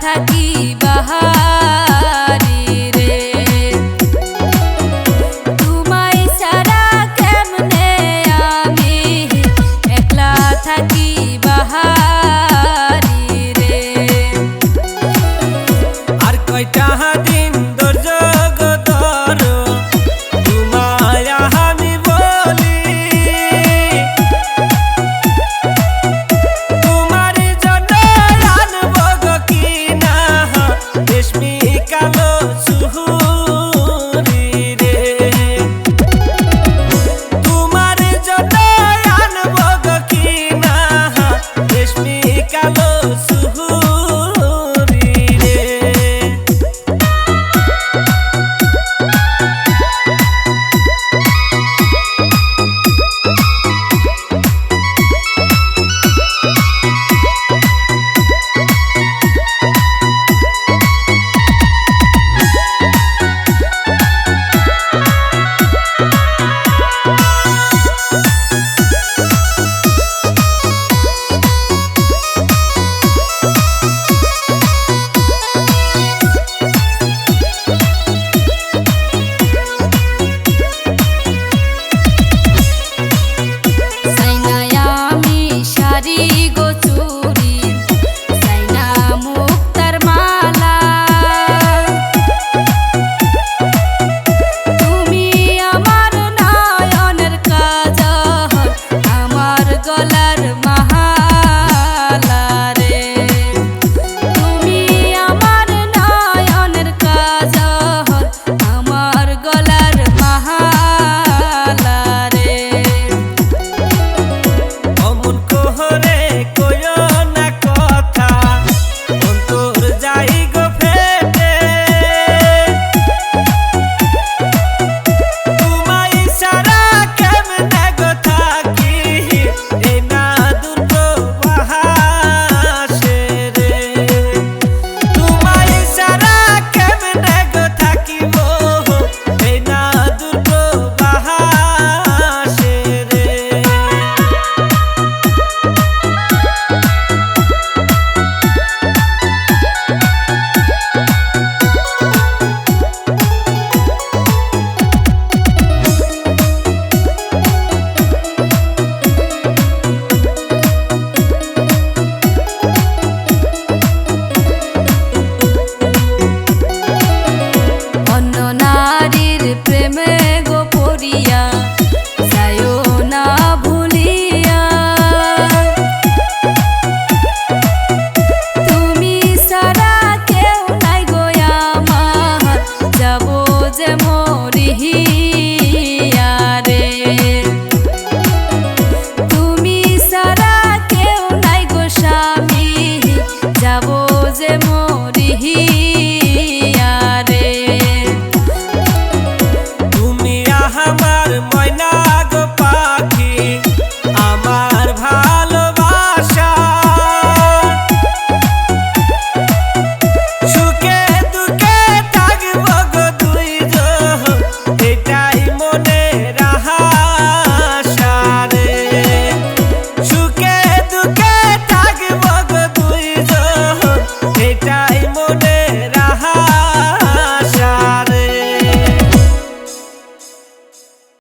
থাকি বাহারি রে? তোমায় সারা কেমনে আমি একলা থাকি বাহারি রে? আর কয়টা দিন close.